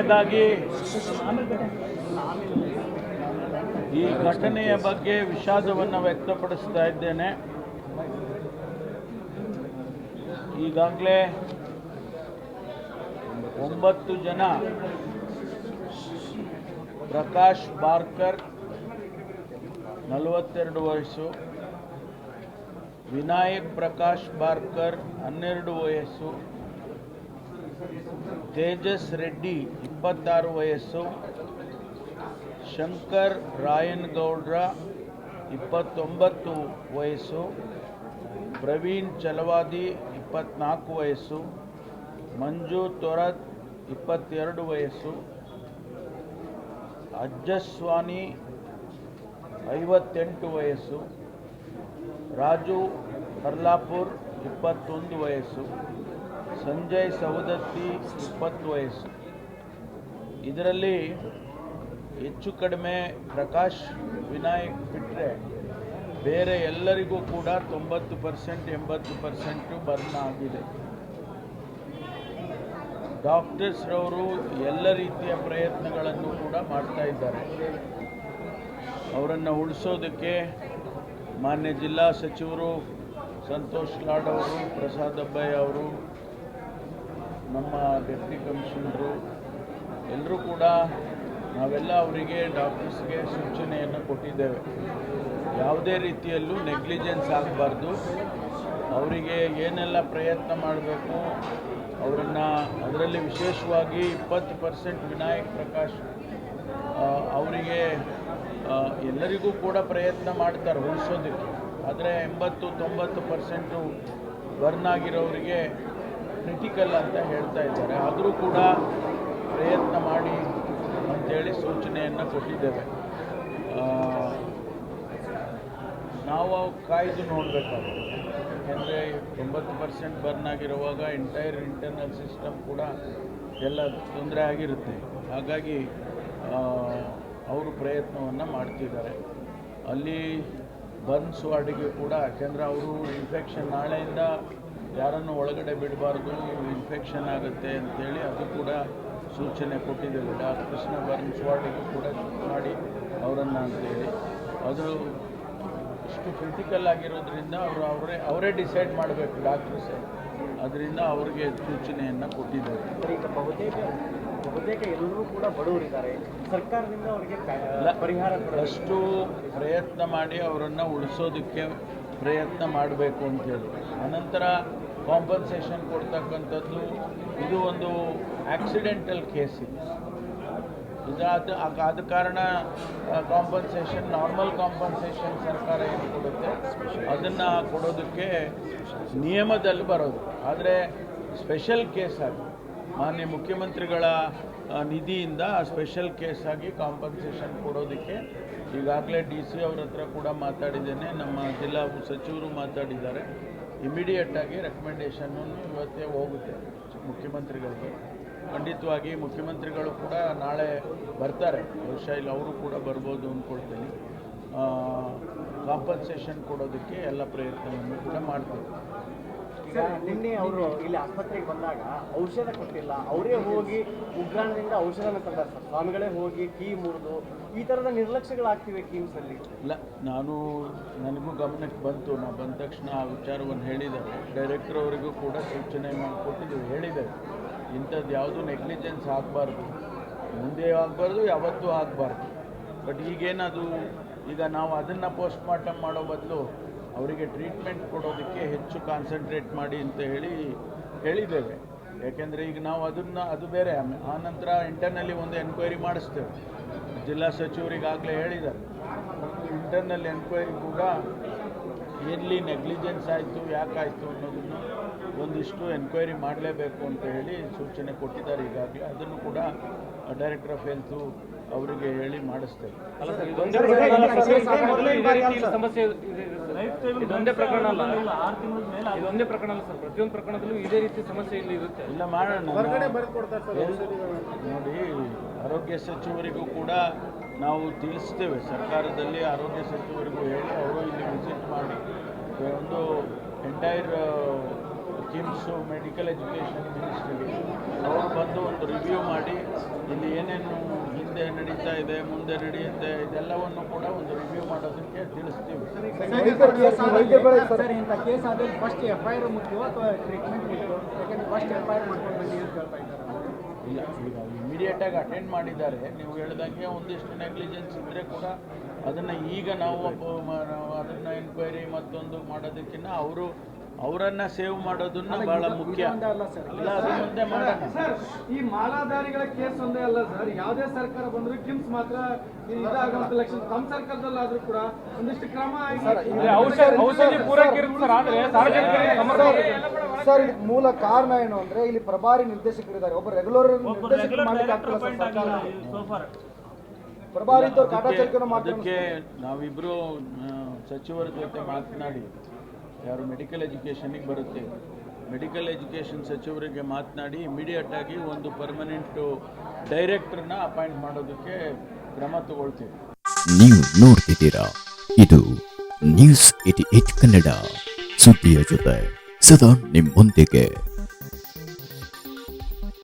ಮೊದಲನೇದಾಗಿ ಈ ಘಟನೆಯ ಬಗ್ಗೆ ವಿಷಾದವನ್ನು ವ್ಯಕ್ತಪಡಿಸ್ತಾ ಇದ್ದೇನೆ. ಈಗಾಗಲೇ ಒಂಬತ್ತು ಜನ ಪ್ರಕಾಶ್ ಬಾರ್ಕರ್, ನಲವತ್ತೆರಡು ವಯಸ್ಸು, ವಿನಾಯಕ್ ಪ್ರಕಾಶ್ ಬಾರ್ಕರ್, ಹನ್ನೆರಡು ವಯಸ್ಸು ತೇಜಸ್ ರೆಡ್ಡಿ, ಇಪ್ಪತ್ತಾರು ವಯಸ್ಸು. ಶಂಕರ್ ರಾಯನ್ಗೌಡ್ರ, ಇಪ್ಪತ್ತೊಂಬತ್ತು ವಯಸ್ಸು. ಪ್ರವೀಣ್ ಚಲವಾದಿ, ಇಪ್ಪತ್ನಾಲ್ಕು ವಯಸ್ಸು. ಮಂಜು ತೊರತ್, ಇಪ್ಪತ್ತೆರಡು ವಯಸ್ಸು. ಅಜ್ಜಸ್ವಾನಿ ಐವತ್ತೆಂಟು ವಯಸ್ಸು. ರಾಜು ಹರ್ಲಾಪುರ್, ಇಪ್ಪತ್ತೊಂದು ವಯಸ್ಸು. ಸಂಜಯ್ ಸವದತ್ತಿ ಇಪ್ಪತ್ತು ವಯಸ್ಸು. ಇದರಲ್ಲಿ ಹೆಚ್ಚು ಕಡಿಮೆ ಪ್ರಕಾಶ್, ವಿನಾಯಕ್ ಬಿಟ್ಟರೆ ಬೇರೆ ಎಲ್ಲರಿಗೂ ಕೂಡ ತೊಂಬತ್ತು ಪರ್ಸೆಂಟ್, ಎಂಬತ್ತು ಪರ್ಸೆಂಟು ಬರ್ನ್ ಆಗಿದೆ. ಡಾಕ್ಟರ್ಸ್ರವರು ಎಲ್ಲ ರೀತಿಯ ಪ್ರಯತ್ನಗಳನ್ನು ಕೂಡ ಮಾಡ್ತಾ ಇದ್ದಾರೆ. ಅವರನ್ನು ಉಳಿಸೋದಕ್ಕೆ ಮಾನ್ಯ ಜಿಲ್ಲಾ ಸಚಿವರು ಸಂತೋಷ್ ಲಾಡ್ ಅವರು, ಪ್ರಸಾದ್ ಅಬ್ಬಯ್ಯ ಅವರು ನಮ್ಮ ಡೆಪ್ಟಿ ಕಮಿಷನರು, ಎಲ್ಲರೂ ಕೂಡ ನಾವೆಲ್ಲ ಅವರಿಗೆ ಡಾಕ್ಟರ್ಸ್ಗೆ ಸೂಚನೆಯನ್ನು ಕೊಟ್ಟಿದ್ದೇವೆ. ಯಾವುದೇ ರೀತಿಯಲ್ಲೂ ನೆಗ್ಲಿಜೆನ್ಸ್ ಆಗಬಾರ್ದು. ಅವರಿಗೆ ಏನೆಲ್ಲ ಪ್ರಯತ್ನ ಮಾಡಬೇಕು, ಅವರನ್ನು ಅದರಲ್ಲಿ ವಿಶೇಷವಾಗಿ ಇಪ್ಪತ್ತು ಪರ್ಸೆಂಟ್ ವಿನಾಯಕ್ ಪ್ರಕಾಶ್ ಅವರಿಗೆ ಎಲ್ಲರಿಗೂ ಕೂಡ ಪ್ರಯತ್ನ ಮಾಡ್ತಾರೆ ಉಳಿಸೋದಕ್ಕೆ ಆದರೆ ಎಂಬತ್ತು ತೊಂಬತ್ತು ಪರ್ಸೆಂಟು ಬರ್ನ್ ಆಗಿರೋರಿಗೆ ಕ್ರಿಟಿಕಲ್ ಅಂತ ಹೇಳ್ತಾ ಇದ್ದಾರೆ. ಆದರೂ ಕೂಡ ಪ್ರಯತ್ನ ಮಾಡಿ ಅಂತೇಳಿ ಸೂಚನೆಯನ್ನು ಕೊಟ್ಟಿದ್ದೇವೆ. ನಾವು ಕಾಯ್ದು ನೋಡಬೇಕಾಗುತ್ತೆ. ಯಾಕೆಂದರೆ ತೊಂಬತ್ತು ಪರ್ಸೆಂಟ್ ಬರ್ನ್ ಆಗಿರುವಾಗ ಎಂಟೈರ್ ಇಂಟರ್ನಲ್ ಸಿಸ್ಟಮ್ ಕೂಡ ಎಲ್ಲ ತೊಂದರೆ ಆಗಿರುತ್ತೆ. ಹಾಗಾಗಿ ಅವರು ಪ್ರಯತ್ನವನ್ನು ಮಾಡ್ತಿದ್ದಾರೆ. ಅಲ್ಲಿ ಬರ್ನ್ಸ್ ವಾರ್ಡಿಗೆ ಕೂಡ, ಯಾಕೆಂದರೆ ಅವರು ಇನ್ಫೆಕ್ಷನ್ ನಾಳೆಯಿಂದ ಯಾರನ್ನು ಒಳಗಡೆ ಬಿಡಬಾರ್ದು ಇನ್ಫೆಕ್ಷನ್ ಆಗುತ್ತೆ ಅಂತೇಳಿ ಅದು ಕೂಡ ಸೂಚನೆ ಕೊಟ್ಟಿದ್ದೇವೆ. ಡಾಕ್ಟರ್ಸ್ನ ಬರ್ನ್ಸ್ ವಾರ್ಡಿಗೂ ಕೂಡ ಮಾಡಿ ಅವರನ್ನು ಅಂತೇಳಿ. ಅದು ಇಷ್ಟು ಕ್ರಿಟಿಕಲ್ ಆಗಿರೋದ್ರಿಂದ ಅವರು ಅವರೇ ಅವರೇ ಡಿಸೈಡ್ ಮಾಡಬೇಕು ಡಾಕ್ಟರ್ಸೇ. ಅದರಿಂದ ಅವ್ರಿಗೆ ಸೂಚನೆಯನ್ನು ಕೊಟ್ಟಿದ್ದೇವೆ. ಈಗ ಬಹುತೇಕ ಬಹುತೇಕ ಎಲ್ಲರೂ ಕೂಡ ಬಡವರಿದ್ದಾರೆ. ಸರ್ಕಾರದಿಂದ ಅವರಿಗೆ. ಪರಿಹಾರ ಅಷ್ಟು ಪ್ರಯತ್ನ ಮಾಡಿ ಅವರನ್ನು ಉಳಿಸೋದಕ್ಕೆ ಪ್ರಯತ್ನ ಮಾಡಬೇಕು ಅಂತೇಳಿ ಅನಂತರ ಕಾಂಪನ್ಸೇಷನ್ ಕೊಡ್ತಕ್ಕಂಥದ್ದು, ಇದು ಒಂದು ಆಕ್ಸಿಡೆಂಟಲ್ ಕೇಸ್ ಇದು. ಇದಾದ ಆದ ಕಾರಣ ಕಾಂಪನ್ಸೇಷನ್ ನಾರ್ಮಲ್ ಕಾಂಪನ್ಸೇಷನ್ ಸರ್ಕಾರ ಏನು ಕೊಡುತ್ತೆ, ಅದನ್ನು ಕೊಡೋದಕ್ಕೆ ನಿಯಮದಲ್ಲಿ ಬರೋದು. ಆದರೆ ಸ್ಪೆಷಲ್ ಕೇಸ್ ಆಗಿ, ಮಾನ್ಯ ಮುಖ್ಯಮಂತ್ರಿಗಳ ನಿಧಿಯಿಂದ ಸ್ಪೆಷಲ್ ಕೇಸ್ ಆಗಿ ಕಾಂಪನ್ಸೇಷನ್ ಕೊಡೋದಕ್ಕೆ ಈಗಾಗಲೇ ಡಿ ಸಿ ಅವ್ರ ಹತ್ರ ಕೂಡ ಮಾತಾಡಿದ್ದೇನೆ. ನಮ್ಮ ಜಿಲ್ಲಾ ಸಚಿವರು ಮಾತಾಡಿದ್ದಾರೆ. ಇಮಿಡಿಯೇಟಾಗಿ ರೆಕಮೆಂಡೇಷನ್ನು ಇವತ್ತೇ ಹೋಗುತ್ತೆ ಮುಖ್ಯಮಂತ್ರಿಗಳಿಗೆ. ಖಂಡಿತವಾಗಿ ಮುಖ್ಯಮಂತ್ರಿಗಳು ಕೂಡ ನಾಳೆ ಬರ್ತಾರೆ. ಬಹುಶಃ ಇಲ್ಲಿ ಅವರು ಕೂಡ ಬರ್ಬೋದು ಅಂದ್ಕೊಳ್ತೀನಿ ಕಾಂಪನ್ಸೇಷನ್ ಕೊಡೋದಕ್ಕೆ ಎಲ್ಲ ಪ್ರಯತ್ನವನ್ನು ಕೂಡ ಮಾಡ್ತೀವಿ ನಿನ್ನೆ ಅವರು ಇಲ್ಲಿ ಆಸ್ಪತ್ರೆಗೆ ಬಂದಾಗ ಔಷಧ ಕೊಟ್ಟಿಲ್ಲ. ಅವರೇ ಹೋಗಿ ಉಗ್ರಾಣದಿಂದ ಔಷಧನ ತಂದ ಸರ್. ಸ್ವಾಮಿಗಳೇ ಹೋಗಿ ಕೀ ಮುರಿದು ಈ ಥರದ ನಿರ್ಲಕ್ಷ್ಯಗಳಾಗ್ತಿವೆ ಕೀಮ್ಸಲ್ಲಿ ಇಲ್ಲ, ನಾನು ನನಗೂ ಗಮನಕ್ಕೆ ಬಂತು. ನಾ ಬಂದ ತಕ್ಷಣ ಆ ವಿಚಾರವನ್ನು ಹೇಳಿದ್ದಾರೆ. ಡೈರೆಕ್ಟರ್ ಅವರಿಗೂ ಕೂಡ ಸೂಚನೆ ಮಾಡಿಕೊಟ್ಟಿದ್ದೀವಿ. ಹೇಳಿದ್ದಾರೆ. ಇಂಥದ್ದು ಯಾವುದು ನೆಗ್ಲಿಜೆನ್ಸ್ ಆಗಬಾರ್ದು. ಮುಂದೆ ಆಗಬಾರ್ದು, ಯಾವತ್ತೂ ಆಗಬಾರ್ದು. ಬಟ್ ಈಗೇನದು? ಈಗ ನಾವು ಅದನ್ನು ಪೋಸ್ಟ್ ಮಾರ್ಟಮ್ ಮಾಡೋ ಬದಲು ಅವರಿಗೆ ಟ್ರೀಟ್ಮೆಂಟ್ ಕೊಡೋದಕ್ಕೆ ಹೆಚ್ಚು ಕಾನ್ಸಂಟ್ರೇಟ್ ಮಾಡಿ ಅಂತ ಹೇಳಿ ಹೇಳಿದ್ದೇವೆ. ಯಾಕೆಂದರೆ ಈಗ ನಾವು ಅದನ್ನು, ಅದು ಬೇರೆ. ಆ ನಂತರ ಇಂಟರ್ನಲ್ಲಿ ಒಂದು ಎನ್ಕ್ವೈರಿ ಮಾಡಿಸ್ತೇವೆ. ಜಿಲ್ಲಾ ಸಚಿವರಿಗಾಗಲೇ ಹೇಳಿದ್ದಾರೆ. ಇಂಟರ್ನಲ್ ಎನ್ಕ್ವೈರಿ ಕೂಡ ಎಲ್ಲಿ ನೆಗ್ಲಿಜೆನ್ಸ್ ಆಯಿತು ಯಾಕಾಯಿತು ಅನ್ನೋದನ್ನು ಒಂದಿಷ್ಟು ಎನ್ಕ್ವೈರಿ ಮಾಡಲೇಬೇಕು ಅಂತ ಹೇಳಿ ಸೂಚನೆ ಕೊಟ್ಟಿದ್ದಾರೆ. ಈಗಾಗಲೇ ಅದನ್ನು ಕೂಡ ಡೈರೆಕ್ಟರ್ ಆಫ್ ಹೆಲ್ತು ಅವರಿಗೆ ಹೇಳಿ ಮಾಡಿಸ್ತೇವೆ. ಇದೊಂದೇ ಪ್ರಕರಣ ಅಲ್ಲ ಸರ್, ಪ್ರಕರಣದಲ್ಲೂ ಇದೇ ರೀತಿ ಸಮಸ್ಯೆ ಇದೆ ಇದೆ ಸರ್. ಇದೊಂದೇ ಪ್ರಕರಣ ಅಲ್ಲ. ಇದೊಂದೇ ಪ್ರಕರಣ ಸರ್. ಪ್ರತಿಯೊಂದು ಪ್ರಕರಣದಲ್ಲೂ ಇದೇ ರೀತಿ ಸಮಸ್ಯೆ ಇಲ್ಲಿ ಇರುತ್ತೆ. ಇಲ್ಲ ಮಾಡೋಣ. ನೋಡಿ ಆರೋಗ್ಯ ಸಚಿವರಿಗೂ ಕೂಡ ನಾವು ತಿಳಿಸ್ತೇವೆ. ಸರ್ಕಾರದಲ್ಲಿ ಆರೋಗ್ಯ ಸಚಿವರಿಗೂ ಹೇಳಿ ಅವರು ಇಲ್ಲಿ ವಿಸಿಟ್ ಮಾಡಿ. Entire GIMS medical education ministry ಅವರು ಬಂದು ಒಂದು ರಿವ್ಯೂ ಮಾಡಿ ಇಲ್ಲಿ ಏನೇನು ಹಿಂದೆ ನಡೀತಾ ಇದೆ ಮುಂದೆ ನಡೆಯುತ್ತೆ ಇದೆಲ್ಲವನ್ನು ಕೂಡ ಒಂದು ರಿವ್ಯೂ ಮಾಡೋದಕ್ಕೆ ತಿಳಿಸ್ತೀವಿ. ಸರ್ ಇಂಥ ಕೇಸ್ ಆದ್ರೆ ಫಸ್ಟ್ ಎಫ್ ಐ ಆರ್ ಮುಖ್ಯವೋ ಅಥವಾ ಟ್ರೀಟ್ಮೆಂಟ್ ಯಾಕಂದ್ರೆ ಫಸ್ಟ್ ಎಫ್ ಐ ಆರ್ ಮಾಡ್ಕೊಂಡು ಬನ್ನಿ ಅಂತ ಹೇಳ್ತಾ ಇದ್ದಾರೆ. ಇಲ್ಲ ಈಗ ಇಮಿಡಿಯೇಟಾಗಿ ಅಟೆಂಡ್ ಮಾಡಿದ್ದಾರೆ. ನೀವು ಹೇಳಿದಂಗೆ ಒಂದಿಷ್ಟು ನೆಗ್ಲಿಜೆನ್ಸ್ ಇದ್ದರೆ ಕೂಡ ಅದನ್ನು ಈಗ ನಾವು ಅದನ್ನು ಎನ್ಕ್ವೈರಿ ಮತ್ತೊಂದು ಮಾಡೋದಕ್ಕಿಂತ ಅವರು ಅವರನ್ನು ಸೇವ್ ಮಾಡೋದನ್ನ ಬಹಳ ಮುಖ್ಯ. ಅಲ್ಲ ಸರ್. ಇಲ್ಲ ಮುಂದೆ ಸರ್ ಈ ಮಾಲಾಧಾರಿಗಳ ಕೇಸ್ ಒಂದೇ ಅಲ್ಲ ಸರ್. ಯಾವುದೇ ಸರ್ಕಾರ ಬಂದರೂ ಕಿಮ್ಸ್ ಮಾತ್ರ ಇದಾಗುವಂತ ಲಕ್ಷಣ ತಮ್ಮ ಸರ್ಕಾರದಲ್ಲಾದ್ರೂ ಕೂಡ ಒಂದಿಷ್ಟು ಕ್ರಮ ಆಗಿ ಅಂದ್ರೆ ಔಷಧ ಔಷಧಿ ಪೂರೈಕೆ ಸರ್. ಸಾರ್ವಜನಿಕರಿಗೆ ಸರ್ ಮೂಲ ಕಾರಣ ಏನು ಅಂದ್ರೆ ಇಲ್ಲಿ ಪ್ರಭಾರಿ ನಿರ್ದೇಶಕರಿದ್ದಾರೆ ಒಬ್ಬ ರೆಗ್ಯುಲರ್ ನಿರ್ದೇಶಕರು ಮಾಡ್ಲಿಕ್ಕೆ ಆಗ್ತಿಲ್ಲ ಸರ್ ಸರ್ಕಾರ. ಪ್ರಭಾರಿ ಮಾತ್ರ ಅದಕ್ಕೆ ನಾವಿಬ್ಬರು ಸಚಿವರ ಜೊತೆ ಮಾತನಾಡಿ. ಯಾರು ಮೆಡಿಕಲ್ ಎಜುಕೇಷನಿಗೆ ಬರುತ್ತೆ. ಮೆಡಿಕಲ್ ಎಜುಕೇಷನ್ ಸಚಿವರಿಗೆ ಮಾತನಾಡಿ ಇಮಿಡಿಯೇಟ್ ಆಗಿ ಒಂದು ಪರ್ಮನೆಂಟು ಡೈರೆಕ್ಟರ್ನ ಅಪಾಯಿಂಟ್ ಮಾಡೋದಕ್ಕೆ ಕ್ರಮ ತಗೊಳ್ತೀವಿ. ನೀವು ನೋಡ್ತಿದ್ದೀರಾ? ಇದು ನ್ಯೂಸ್ ಏಟಿ ಏಟ್ ಕನ್ನಡ. ಸುದ್ದಿಯ ಜೊತೆ ಸದಾ ನಿಮ್ಮೊಂದಿಗೆ.